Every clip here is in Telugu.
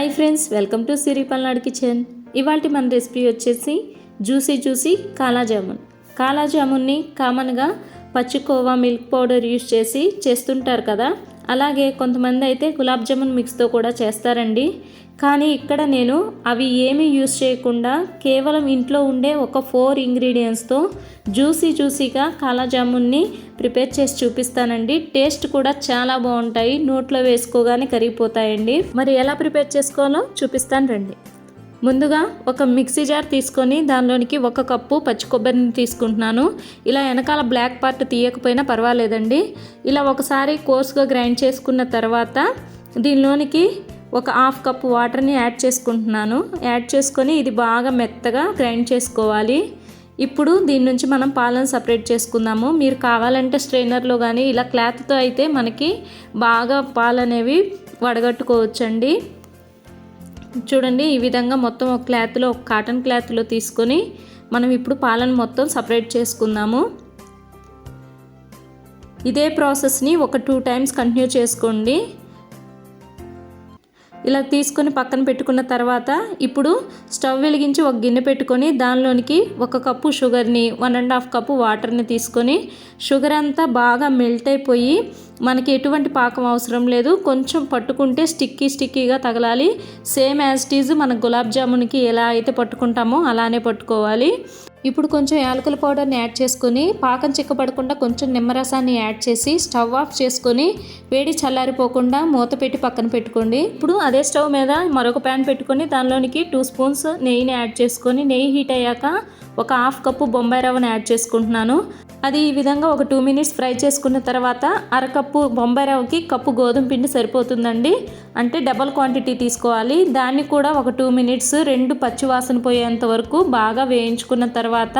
Hi friends welcome to Siri Palnadu kitchen. ఇవాళ మన రెసిపీ వచ్చేసి జ్యూసీ జ్యూసీ కాలాజామున్ కాలాజామున్ని కామన్గా పచ్చికోవా మిల్క్ పౌడర్ యూస్ చేసి చేస్తుంటారు కదా అలాగే కొంతమంది అయితే గులాబ్ జామున్ మిక్స్తో కూడా చేస్తారండి. కానీ ఇక్కడ నేను అవి ఏమీ యూస్ చేయకుండా కేవలం ఇంట్లో ఉండే ఒక ఫోర్ ఇంగ్రీడియంట్స్తో జ్యూసీ జ్యూసీగా కాలా జామున్ని ప్రిపేర్ చేసి చూపిస్తానండి. టేస్ట్ కూడా చాలా బాగుంటాయి. నోట్లో వేసుకోగానే కరిగిపోతాయండి. మరి ఎలా ప్రిపేర్ చేసుకోవాలో చూపిస్తాను రండి. ముందుగా ఒక మిక్సీ జార్ తీసుకొని దానిలోనికి ఒక కప్పు పచ్చి కొబ్బరిని తీసుకుంటున్నాను. ఇలా వెనకాల బ్లాక్ పార్ట్ తీయకపోయినా పర్వాలేదండి. ఇలా ఒకసారి కోర్స్గా గ్రైండ్ చేసుకున్న తర్వాత దీనిలోనికి ఒక హాఫ్ కప్పు వాటర్ని యాడ్ చేసుకుంటున్నాను. యాడ్ చేసుకొని ఇది బాగా మెత్తగా గ్రైండ్ చేసుకోవాలి. ఇప్పుడు దీని నుంచి మనం పాలను సపరేట్ చేసుకుందాము. మీరు కావాలంటే స్ట్రైనర్లో కానీ ఇలా క్లాత్తో అయితే మనకి బాగా పాలు అనేవి వడగట్టుకోవచ్చండి. చూడండి ఈ విధంగా మొత్తం ఒక క్లాత్లో ఒక కాటన్ క్లాత్లో తీసుకొని మనం ఇప్పుడు పాలను మొత్తం సపరేట్ చేసుకుందాము. ఇదే ప్రాసెస్ని ఒక టూ టైమ్స్ కంటిన్యూ చేసుకోండి. ఇలా తీసుకొని పక్కన పెట్టుకున్న తర్వాత ఇప్పుడు స్టవ్ వెలిగించి ఒక గిన్నె పెట్టుకొని దానిలోనికి ఒక కప్పు షుగర్ని వన్ అండ్ హాఫ్ కప్పు వాటర్ని తీసుకొని షుగర్ అంతా బాగా మెల్ట్ అయిపోయి మనకి ఎటువంటి పాకం అవసరం లేదు. కొంచెం పట్టుకుంటే స్టిక్కీ స్టిక్కీగా తగలాలి. సేమ్ యాజ్ టీజ్ మన గులాబ్ జామున్కి ఎలా అయితే పట్టుకుంటామో అలానే పట్టుకోవాలి. ఇప్పుడు కొంచెం యాలకుల పౌడర్ని యాడ్ చేసుకొని పాకం చిక్కపడకుండా కొంచెం నిమ్మరసాన్ని యాడ్ చేసి స్టవ్ ఆఫ్ చేసుకొని వేడి చల్లారిపోకుండా మూత పెట్టి పక్కన పెట్టుకోండి. ఇప్పుడు అదే స్టవ్ మీద మరొక ప్యాన్ పెట్టుకొని దానిలోనికి టూ స్పూన్స్ నెయ్యిని యాడ్ చేసుకొని నెయ్యి హీట్ అయ్యాక ఒక హాఫ్ కప్పు బొంబాయి రవ్వను యాడ్ చేసుకుంటున్నాను. అది ఈ విధంగా ఒక టూ మినిట్స్ ఫ్రై చేసుకున్న తర్వాత అరకప్పు బొంబాయి రవ్వకి కప్పు గోధుమ పిండి సరిపోతుందండి. అంటే డబల్ క్వాంటిటీ తీసుకోవాలి. దాన్ని కూడా ఒక టూ మినిట్స్ రెండు పచ్చివాసన పోయేంత వరకు బాగా వేయించుకున్న తర్వాత తర్వాత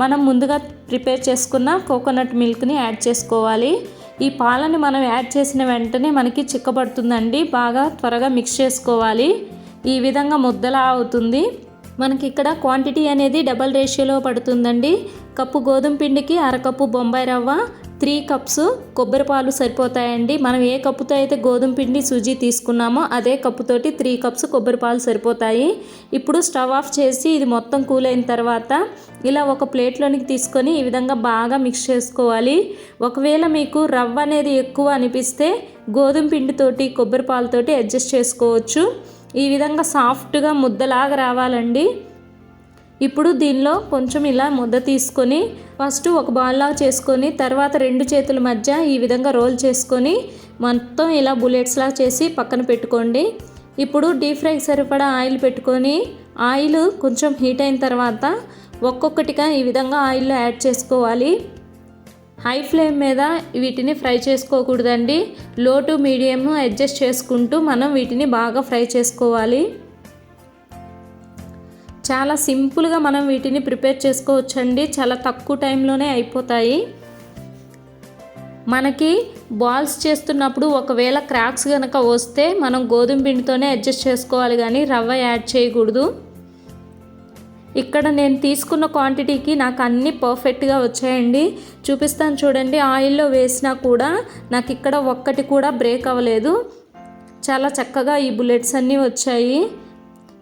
మనం ముందుగా ప్రిపేర్ చేసుకున్న కోకోనట్ మిల్క్ని యాడ్ చేసుకోవాలి. ఈ పాలని మనం యాడ్ చేసిన వెంటనే మనకి చిక్కబడుతుందండి. బాగా త్వరగా మిక్స్ చేసుకోవాలి. ఈ విధంగా ముద్దలా అవుతుంది. మనకి ఇక్కడ క్వాంటిటీ అనేది డబల్ రేషియోలో పడుతుందండి. కప్పు గోధుమ పిండికి అరకప్పు బొంబాయి రవ్వ త్రీ కప్స్ కొబ్బరి పాలు సరిపోతాయండి. మనం ఏ కప్పుతో అయితే గోధుమ పిండి సుజీ తీసుకున్నామో అదే కప్పుతోటి త్రీ కప్స్ కొబ్బరి పాలు సరిపోతాయి. ఇప్పుడు స్టవ్ ఆఫ్ చేసి ఇది మొత్తం కూల్ అయిన తర్వాత ఇలా ఒక ప్లేట్లోనికి తీసుకొని ఈ విధంగా బాగా మిక్స్ చేసుకోవాలి. ఒకవేళ మీకు రవ్వ అనేది ఎక్కువ అనిపిస్తే గోధుమ పిండితోటి కొబ్బరి పాలతోటి అడ్జస్ట్ చేసుకోవచ్చు. ఈ విధంగా సాఫ్ట్గా ముద్దలాగా రావాలండి. ఇప్పుడు దీనిలో కొంచెం ఇలా ముద్ద తీసుకొని ఫస్ట్ ఒక బాల్లా చేసుకొని తర్వాత రెండు చేతుల మధ్య ఈ విధంగా రోల్ చేసుకొని మొత్తం ఇలా బుల్లెట్స్లా చేసి పక్కన పెట్టుకోండి. ఇప్పుడు డీప్ ఫ్రైకి సరిపడా ఆయిల్ పెట్టుకొని ఆయిల్ కొంచెం హీట్ అయిన తర్వాత ఒక్కొక్కటిగా ఈ విధంగా ఆయిల్లో యాడ్ చేసుకోవాలి. హై ఫ్లేమ్ మీద వీటిని ఫ్రై చేసుకోకూడదండి. లో టు మీడియం అడ్జస్ట్ చేసుకుంటూ మనం వీటిని బాగా ఫ్రై చేసుకోవాలి. చాలా సింపుల్గా మనం వీటిని ప్రిపేర్ చేసుకోవచ్చండి. చాలా తక్కువ టైంలోనే అయిపోతాయి. మనకి బాల్స్ చేస్తున్నప్పుడు ఒకవేళ క్రాక్స్ కనుక వస్తే మనం గోధుమ పిండితోనే అడ్జస్ట్ చేసుకోవాలి కానీ రవ్వ యాడ్ చేయకూడదు. ఇక్కడ నేను తీసుకున్న క్వాంటిటీకి నాకు అన్నీ పర్ఫెక్ట్గా వచ్చాయండి. చూపిస్తాను చూడండి ఆయిల్లో వేసినా కూడా నాకు ఇక్కడ ఒక్కటి కూడా బ్రేక్ అవ్వలేదు. చాలా చక్కగా ఈ బుల్లెట్స్ అన్నీ వచ్చాయి.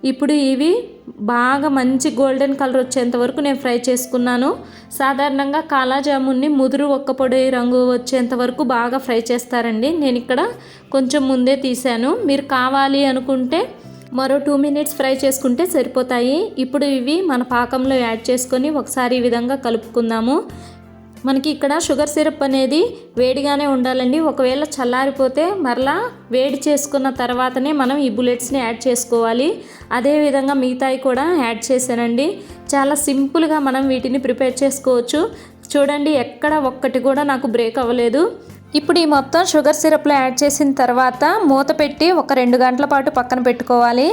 ఇప్పుడు ఇవి బాగా మంచి గోల్డెన్ కలర్ వచ్చేంత వరకు నేను ఫ్రై చేసుకున్నాను. సాధారణంగా కాలాజామున్ని ముదురు ఒక్క పొడి రంగు వచ్చేంత వరకు బాగా ఫ్రై చేస్తారండి. నేను ఇక్కడ కొంచెం ముందే తీసాను మీరు కావాలి అనుకుంటే మరో టూ మినిట్స్ ఫ్రై చేసుకుంటే సరిపోతాయి. ఇప్పుడు ఇవి మన పాకంలో యాడ్ చేసుకొని ఒకసారి ఈ విధంగా కలుపుకుందాము. మనకి ఇక్కడ షుగర్ సిరప్ అనేది వేడిగానే ఉండాలండి. ఒకవేళ చల్లారిపోతే మరలా వేడి చేసుకున్న తర్వాతనే మనం ఈ బుల్లెట్స్ని యాడ్ చేసుకోవాలి. అదేవిధంగా మిగతాయి కూడా యాడ్ చేశానండి. చాలా సింపుల్గా మనం వీటిని ప్రిపేర్ చేసుకోవచ్చు. చూడండి ఎక్కడ ఒక్కటి కూడా నాకు బ్రేక్ అవ్వలేదు. ఇప్పుడు ఈ మొత్తం షుగర్ సిరప్లో యాడ్ చేసిన తర్వాత మూత పెట్టి ఒక రెండు గంటల పాటు పక్కన పెట్టుకోవాలి.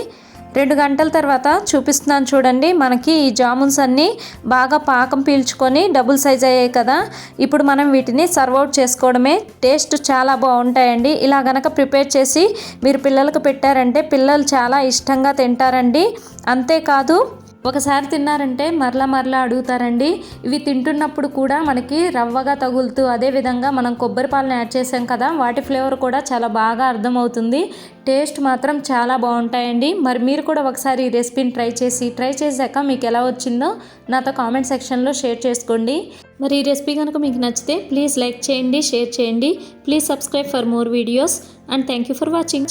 రెండు గంటల తర్వాత చూపిస్తున్నాను చూడండి. మనకి ఈ జామున్స్ అన్నీ బాగా పాకం పీల్చుకొని డబుల్ సైజ్ అయ్యాయి కదా. ఇప్పుడు మనం వీటిని సర్వ్ అవుట్ చేసుకోవడమే. టేస్ట్ చాలా బాగుంటాయండి. ఇలా గనక ప్రిపేర్ చేసి మీరు పిల్లలకు పెట్టారంటే పిల్లలు చాలా ఇష్టంగా తింటారండి. అంతేకాదు ఒకసారి తిన్నారంటే మరలా మరలా అడుగుతారండి. ఇవి తింటున్నప్పుడు కూడా మనకి రవ్వగా తగులుతూ అదేవిధంగా మనం కొబ్బరి పాలను యాడ్ చేసాం కదా వాటి ఫ్లేవర్ కూడా చాలా బాగా అర్థమవుతుంది. టేస్ట్ మాత్రం చాలా బాగుంటాయండి. మరి మీరు కూడా ఒకసారి ఈ రెసిపీని ట్రై చేసి ట్రై చేశాక మీకు ఎలా వచ్చిందో నాతో కామెంట్ సెక్షన్లో షేర్ చేసుకోండి. మరి ఈ రెసిపీ కనుక మీకు నచ్చితే ప్లీజ్ లైక్ చేయండి షేర్ చేయండి. Please subscribe for more videos and thank you for watching.